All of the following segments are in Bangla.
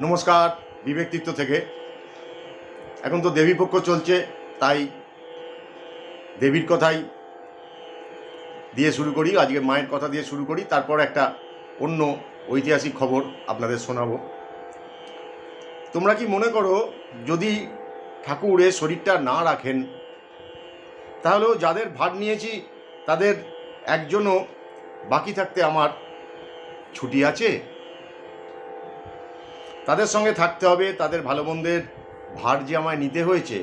নমস্কার বিবেকতীর্থ থেকে। এখন তো দেবীপক্ষ চলছে, তাই দেবীর কথাই দিয়ে শুরু করি, আজকে মায়ের কথা দিয়ে শুরু করি, তারপর একটা অন্য ঐতিহাসিক খবর আপনাদের শোনাবো। তোমরা কি মনে করো, যদি ঠাকুরে শরীরটা না রাখেন, তাহলেও যাদের ভার নিয়েছি, তাদের একজনও বাকি থাকতে আমার ছুটি আছে? তাদের সঙ্গে থাকতে হবে, তাদের ভালো মন্দের ভার যে আমায় নিতে হয়েছে।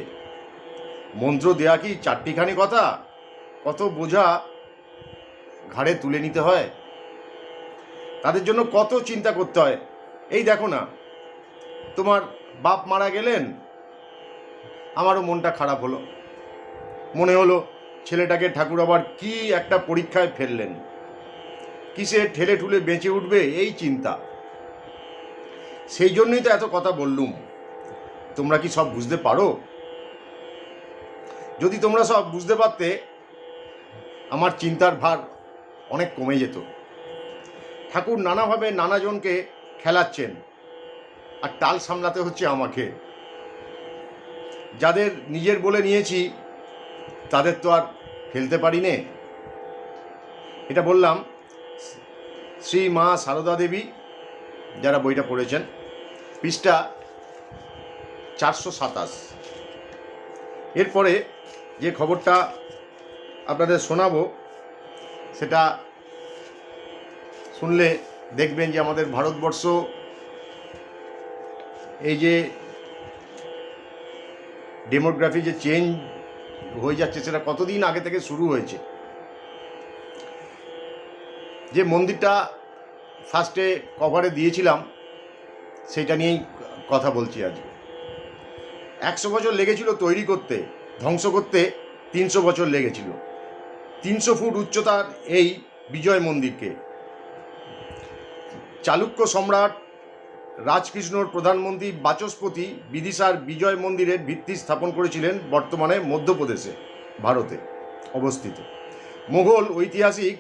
মন্ত্র দেয়া কি চারটিখানি কথা? কত বোঝা ঘাড়ে তুলে নিতে হয়। তাদের জন্য কত চিন্তা করতে হয়। এই দেখো না, তোমার বাপ মারা গেলেন, আমারও মনটা খারাপ হলো। মনে হলো ছেলেটাকে ঠাকুর আবার কি একটা পরীক্ষায় ফেললেন। কিসে ঠেলে ঠুলে বেঁচে উঠবে এই চিন্তা? সেই জন্যই তো এত কথা বললুম। তোমরা কি সব বুঝতে পারো? যদি তোমরা সব বুঝতে পারতে, আমার চিন্তার ভার অনেক কমে যেত। ঠাকুর নানাভাবে নানাজনকে খেলাচ্ছেন, আর টাল সামলাতে হচ্ছে আমাকে। যাদের নিজের বলে নিয়েছি, তাদের তো আর খেলতে পারি নে এটা বললাম শ্রী মা সারদা দেবী, যারা বইটা পড়েছেন। পৃষ্ঠা চারশো সাতাশ। এরপরে যে খবরটা আপনাদের শোনাবো, সেটা শুনলে দেখবেন যে আমাদের ভারতবর্ষ এই যে ডেমোগ্রাফি যে চেঞ্জ হয়ে যাচ্ছে, সেটা কতদিন আগে থেকে শুরু হয়েছে? যে মন্দিরটা ফার্স্টে কভারে দিয়েছিলাম সেটা নিয়েই কথা বলছি আজকে একশো বছর লেগেছিল তৈরি করতে, ধ্বংস করতে তিনশো বছর লেগেছিল। তিনশো ফুট উচ্চতার এই বিজয় মন্দিরকে। চালুক্য সম্রাট রাজকৃষ্ণর প্রধানমন্ত্রী বাচস্পতি বিদিশার বিজয় মন্দিরের ভিত্তি স্থাপন করেছিলেন বর্তমানে মধ্যপ্রদেশে, ভারতে অবস্থিত। মোগল ঐতিহাসিক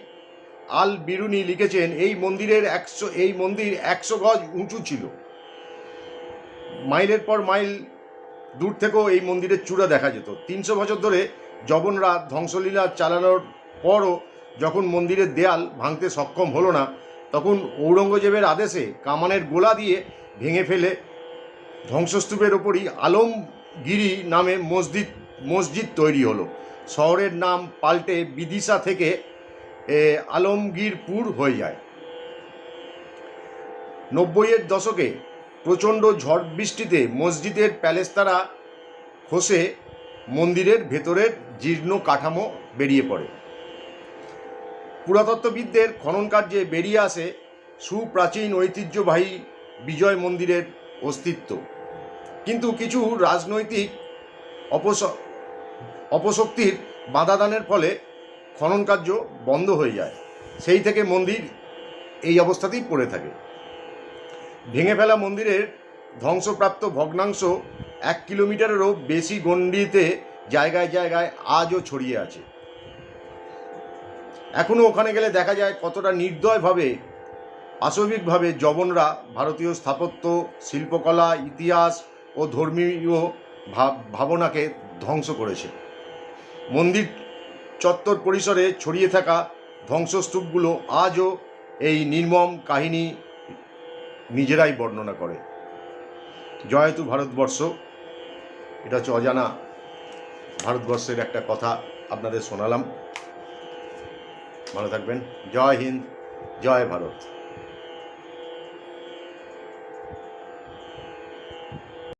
আল বিরুনি লিখেছেন, এই মন্দিরের একশো, এই মন্দির একশো গজ উঁচু ছিল। মাইলের পর মাইল দূর থেকেও এই মন্দিরের চূড়া দেখা যেত। তিনশো বছর ধরে জবনরা ধ্বংসলীলা চালানোর পরও যখন মন্দিরের দেয়াল ভাঙতে সক্ষম হলো না, তখন ঔরঙ্গজেবের আদেশে কামানের গোলা দিয়ে ভেঙে ফেলে ধ্বংসস্তূপের ওপরই আলমগিরি নামে মসজিদ মসজিদ তৈরি হলো। শহরের নাম পাল্টে বিদিশা থেকে আলমগীরপুর হয়ে যায়। নব্বইয়ের দশকে প্রচণ্ড ঝড় বৃষ্টিতে মসজিদের প্যালেস্তারা খসে মন্দিরের ভেতরের জীর্ণ কাঠামো বেরিয়ে পড়ে। পুরাতত্ত্ববিদদের খনন কার্যে বেরিয়ে আসে সুপ্রাচীন ঐতিহ্যবাহী বিজয় মন্দিরের অস্তিত্ব। কিন্তু কিছু রাজনৈতিক অপস, অপশক্তির বাধাদানের ফলে খনন কার্য বন্ধ হয়ে যায়। সেই থেকে মন্দির এই অবস্থাতেই পড়ে থাকে। ভেঙে ফেলা মন্দিরের ধ্বংসপ্রাপ্ত ভগ্নাংশ এক কিলোমিটারেরও বেশি গণ্ডিতে জায়গায় জায়গায় আজও ছড়িয়ে আছে। এখনও ওখানে গেলে দেখা যায় কতটা নির্দয়ভাবে পাশবিকভাবে জবনরা ভারতীয় স্থাপত্য, শিল্পকলা, ইতিহাস ও ধর্মীয় ভাব- ভাবনাকে ধ্বংস করেছে। মন্দির চত্বর পরিসরে ছড়িয়ে থাকা ধ্বংসস্তূপগুলো আজও এই নির্মম কাহিনী নিজেরাই বর্ণনা করে। জয়তু ভারতবর্ষ, এটা হচ্ছে অজানা ভারতবর্ষের একটা কথা আপনাদের শোনালাম। ভালো থাকবেন। জয় হিন্দ, জয় ভারত।